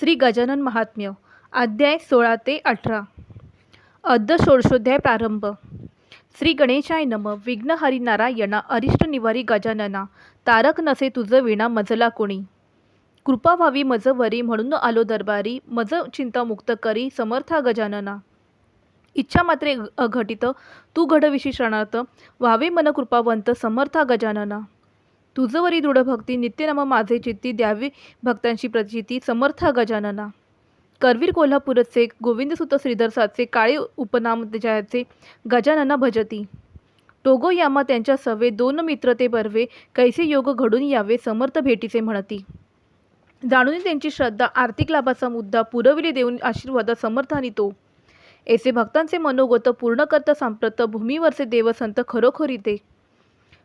श्री गजानन महात्म्य अध्याय सोळा ते अठरा. अद्ध षोडशोध्याय प्रारंभ. श्री गणेशाय नम. विघ्नहरी नारायणा अरिष्ट निवारी गजानना तारक नसे तुझ विणा मजला कोणी? कृपा व्हावी मजवरी म्हणून आलो दरबारी मज चिंता मुक्त करी समर्था गजानना. इच्छा मात्रे अघटित तू घडविशी शरणार्थ व्हावे मन कृपावंत समर्था गजानना. तुझवरी दृढ भक्ती नित्यनाम माझे चित्ती द्यावी भक्तांची प्रचिती समर्थ गजानना. करवीर कोल्हापूरचे गोविंदसुत श्रीधरसाचे काळे उपनाम जयाचे गजानना भजती. टोगो यामा त्यांच्या सवे दोन मित्र ते बर्वे कैसे योग घडून यावे समर्थ भेटीचे म्हणती. जाणून त्यांची श्रद्धा आर्थिक लाभाचा मुद्दा पुरविले देऊन आशीर्वाद समर्थानी तो. ऐसे भक्तांचे मनोगत पूर्ण करता सांप्रत भूमीवरचे देवसंत खरोखरी ते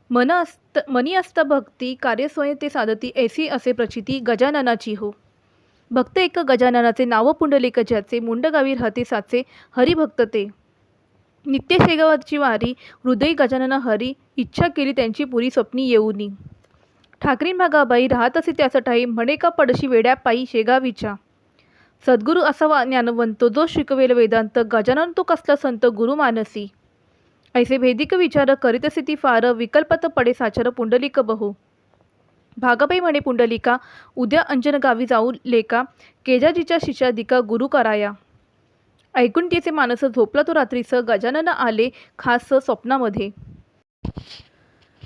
मन अस्त मनी असता भक्ती कार्यस्वय ते साधती ऐसी असे प्रचिती गजाननाची हो. भक्त एक गजाननाचे नाव पुंडलिक ज्याचे मुंडगावी राहते साचे हरिभक्त ते नित्य शेगावाची वारी हृदय गजानन हरी इच्छा केली त्यांची पुरी स्वप्नी येऊनी. ठाकरीन भागाबाई राहत असे त्याचा ठाई म्हणे का पडशी वेड्या पायी शेगावीच्या. सद्गुरू असावा ज्ञानवंत जो शिकवेल वेदांत गजानन तो कसला संत गुरु मानसी. ऐसे भेदिक विचार करीत असे ती फार विकल्पत पडे साचर पुंडलिक बहु. भागाबाई म्हणे पुंडलिका उद्या अंजन गावी जाऊ लेका केजाजीच्या शिष्यादिका गुरु कराया. ऐकून तिचे मानस झोपला तो रात्रीस गजानन आले खास स्वप्नामध्ये.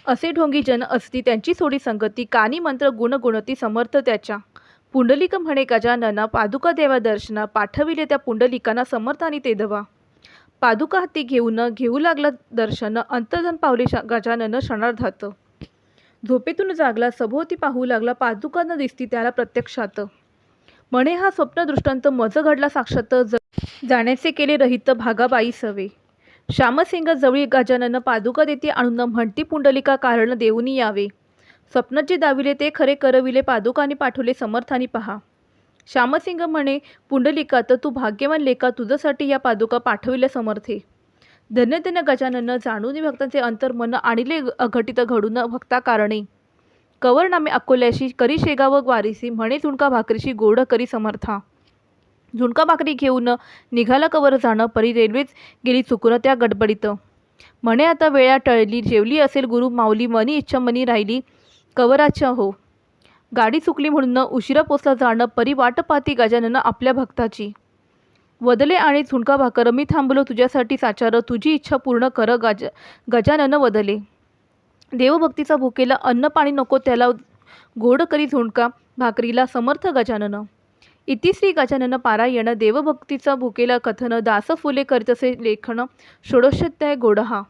असे ढोंगी जन असती त्यांची सोडी संगती कानी मंत्र गुणगुणती समर्थ त्याच्या. पुंडलिक म्हणे गजानना पादुका देवा दर्शना पाठविले त्या पुंडलिकांना समर्थानी ते दवा पादुका हाती घेऊन घेऊ लागला दर्शन अंतर्धन पावले गजानन क्षणार्धात. झोपेतून जागला सभोवती पाहू लागला पादुका न दिसती त्याला प्रत्यक्षात. म्हणे हा स्वप्न दृष्टांत मज घडला साक्षात ज जाण्याचे केले रहित भागाबाई सवे. श्यामसिंग जवळी गजानन पादुका देती आणून म्हणती पुंडलिका कारण देऊनी यावे. स्वप्न जे दाविले ते खरे करविले पादुकाने पाठवले समर्थानी पहा. श्यामसिंग म्हणे पुंडलिका तर तू भाग्यवान लेखा तुझ्यासाठी या पादुका पाठविल्या समर्थे धन्य धन्य गजानन जाणून भक्तांचे अंतर्मन आणिले अघटित घडून भक्ता कारणे कवरनामे अकोल्याशी करी शेगाव वारीसी म्हणे झुणका भाकरीशी गोड करी समर्था. झुणका भाकरी घेऊन निघाला कवर जाणं परी रेल्वेच गेली चुकून त्या गडबडीत. म्हणे आता वेळा टळली जेवली असेल गुरु माऊली मनी इच्छा मनी राहिली कवराच्या हो. गाडी चुकली म्हणून उशिरा पोचला जाणं परी वाट पाहती आपल्या भक्ताची. वदले आणि झुणका भाकर मी थांबलो तुझ्यासाठी साचार तुझी इच्छा पूर्ण कर गज गजानन वदले. देवभक्तीचा भुकेला अन्न पाणी नको त्याला गोड करी झुणका भाकरीला समर्थ गजानन. इति श्री गजानन पारायण देवभक्तीचा भुकेला कथन दास फुले करीतसे लेखन षोडशोध्याय गोडहा.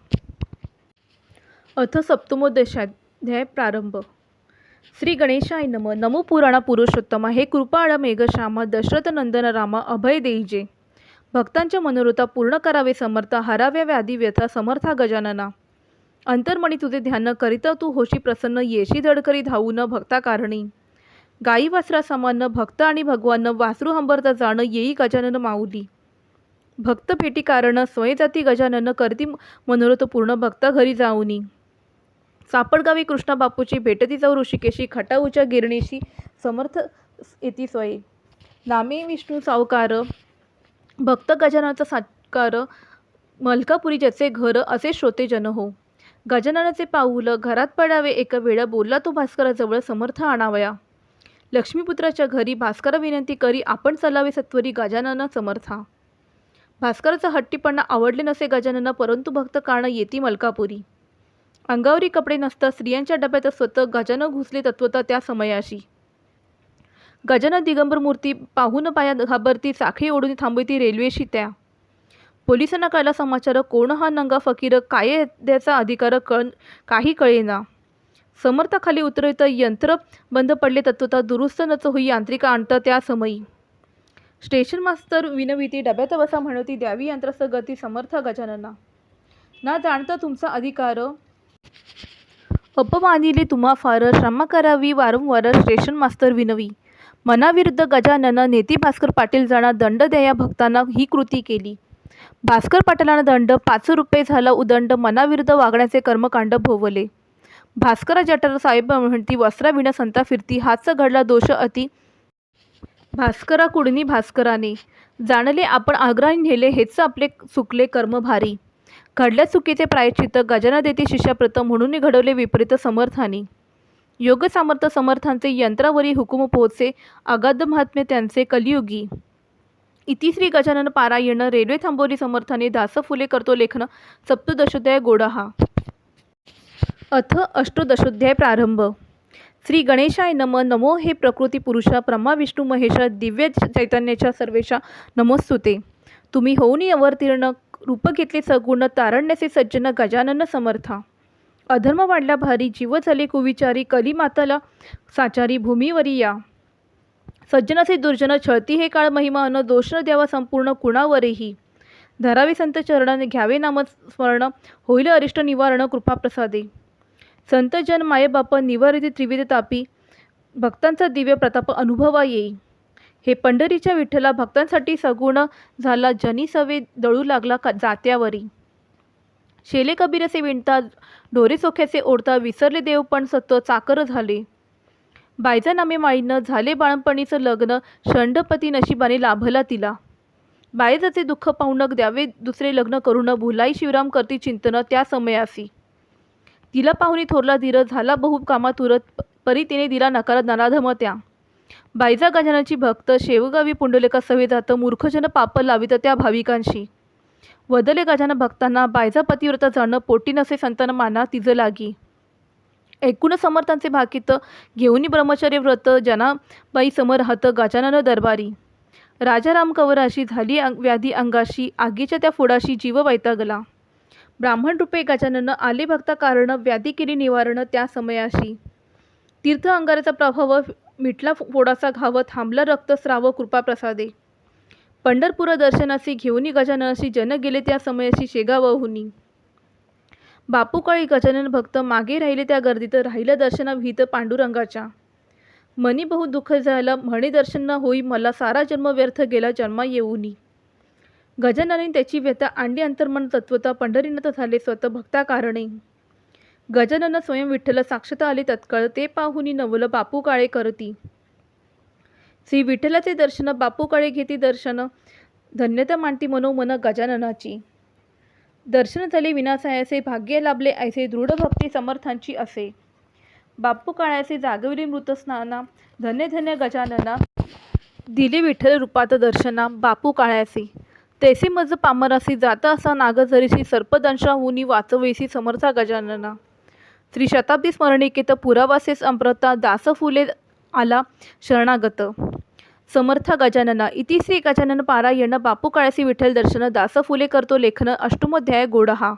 अथ सप्तमोदशाध्याय प्रारंभ. श्री गणेशाय नम. नमो पुराणा पुरुषोत्तमा. हे कृपाळ मेघश्यामा दशरथ नंदन रामा अभय देईजे. भक्तांच्या मनोरथा पूर्ण करावे समर्थ हराव्या व्याधी व्यथा समर्था गजानना. अंतर्मणी तुझे ध्यान करीत तू होशी प्रसन्न येशी धडकरी धावून भक्ता कारणी गाई वासरा समान भक्त आणि भगवान वासरू हंबरता जाणं येई गजानन माऊली. भक्त भेटी कारण स्वयंजाती गजानन करती मनोरथ पूर्ण भक्ता घरी जाऊनी. सापडगावी कृष्णा बापूची भेटती जाऊ ऋषिकेशी खटाऊच्या गिरणीशी समर्थ येती सोये. नामे विष्णू सावकार भक्त गजाननाचा साकार मलकापुरी ज्याचे घर असे श्रोते जन हो. गजाननाचे पाऊल घरात पडावे एका वेळा बोलला तो भास्कराजवळ समर्थ आणावया. लक्ष्मीपुत्राच्या घरी भास्कर विनंती करी आपण चलावे सत्वरी गजानन समर्था. भास्कराचा हट्टीपणा आवडले नसे गजानना परंतु भक्त कारण येती मलकापुरी. अंगावरी कपडे नसता स्त्रियांच्या डब्यात स्वतः गजानं घुसले तत्वता त्या समयाशी. गजानन दिगंबर मूर्ती पाहून पाया घाबरती साखळी ओढून थांबवती रेल्वेशी त्या. पोलिसांना कळला समाचार कोण हा नंगा फकीर? काय द्याचा अधिकार? कळ काही कळेना. समर्थाखाली उतरवित यंत्र बंद पडले तत्वता दुरुस्त नच होई यांत्रिका आणता त्या समयी. स्टेशन मास्तर विनविती डब्यात बसा म्हणती द्यावी यंत्रास गती समर्थ गजानना ना जाणता तुमचा अधिकार? अपमानिले तुम्हा फार क्षमा करावी वारंवार स्टेशन मास्तर विनवी मनाविरुद्ध गजानन नेती भास्कर पाटील जाणा दंड द्या भक्तांना ही कृती केली भास्कर पाटलांना दंड पाच रुपये झाला उदंड मनाविरुद्ध वागण्याचे कर्मकांड भोवले भास्कर जटर साहेब म्हणती वस्त्रा विण संता फिरती हाच घडला दोष अति भास्करा कुडणी भास्कराने जाणले आपण आग्रहाने नेले हेच आपले चुकले कर्म भारी घडल्या चुकीचे प्रायश्चित्त गजाना देते शिष्याप्रत म्हणून घडवले विपरीत समर्थानी. योग सामर्थ समर्थांचे यंत्रावरी हुकुम पोहोचे अगाध महात्मे त्यांचे कलियुगी. इतिश्री गजानन पारायण रेल्वे थांबवली समर्थाने दास फुले करतो लेखन सप्तदशोध्याय गोडहा. अथ अष्टदशोध्याय प्रारंभ. श्री गणेशाय नम नमो हे प्रकृती पुरुषा ब्रह्मा विष्णू महेश दिव्य चैतन्याच्या सर्वेशा नमोस्तुते. तुम्ही होऊन अवतीर्ण रूप घेतले सगुण तारण्याचे सज्जन गजानन समर्था. अधर्म वाढला भारी जीव झाले कुविचारी कली माताला साचारी भूमीवरी या. सज्जनाचे दुर्जन छळती हे काळ महिमा अन दोष न द्यावा संपूर्ण कुणावरही. धरावे संत चरणाने घ्यावे नाम स्मरण होईल अरिष्ट निवारण कृपा प्रसादे. संत जन मायबाप निवारित त्रिविध तापी भक्तांचा दिव्य प्रताप अनुभवा येई. हे पंढरीच्या विठ्ठला भक्तांसाठी सगुण झाला. जनी सवे दळू लागला का जात्यावरी. शेले कबीरसे विणता डोरे सोख्याचे ओढता विसरले देव पण सत्व चाकर झाले. बायजा नामे माळीनं झाले बाळणपणीचं लग्न षंडपती नशिबाने लाभला तिला. बायजाचे दुःख पाहुणक द्यावे दुसरे लग्न करून भुलाई शिवराम करती चिंतन त्या समयासी. तिला पाहुणी थोरला धीर झाला बहु कामात उरत परी तिने दिला नकारात नराधम त्या. बायजा गजानाची भक्त शेवगावी पुंडलिका सवे मूर्खजन पाप लावित त्या भाविकांशी. वदले गजानन भक्तांना बायजा पतिव्रता जाणं पोटी नसे संतान माना तिज लागी. एकूण समर्थांचे भाकीत घेऊनी ब्रह्मचर्य व्रत जनाबाई समोर राहत गजानन दरबारी. राजाराम कवराशी झाली अंग व्याधी अंगाशी आगीच्या त्या फोडाशी जीव वैतागला. ब्राह्मण रूपे गजानन आले भक्ता कारण व्याधी केली निवारण त्या समयाशी. तीर्थ अंगाराचा प्रभाव मिटला फोडाचा घाव थांबला रक्तस्राव कृपा प्रसादे पंढरपूर दर्शनासी घेऊनी गजाननाशी जन गेले त्या समयाशी शेगावहुनी बापूकाळी गजानन भक्त मागे राहिले त्या गर्दीत राहिलं दर्शना विहित पांडुरंगाच्या. मनी बहु दुःख झालं म्हणे दर्शन न होई मला सारा जन्म व्यर्थ गेला जन्मा येऊनी. गजाननाने त्याची व्यथा अंडी अंतर्मन तत्वता पंढरीनाथ झाले स्वतः भक्ता कारणे गजानन स्वयं विठ्ठल साक्षता आले तत्काळ. ते पाहुनी नवल बापू काळे करती. श्री विठ्ठलाचे दर्शन बापू काळे घेती दर्शन. धन्यता मांडती मनोमन गजाननाची. दर्शन झाले विनासायाचे भाग्य लाभले ऐसे दृढ भक्ती समर्थांची असे. बापू काळ्याचे जागविरी मृतस्नाना धन्य धन्य गजानना. दिले विठ्ठल रूपात दर्शना. बापू काळ्याचे तैसे मज पामरासी जाता असा नागझरीसी सर्पदंशाहूनी वाचवेसी समर्था गजानना. श्री शताब्दी स्मरणिकेत पुरावासेस अमृता दास फुले आला शरणागत. समर्थ गजानना इति श्री गजानन पारायण बापू काळ्यासी विठ्ठल दर्शन दास फुले करतो लेखन अष्टमोध्याय गोडहा.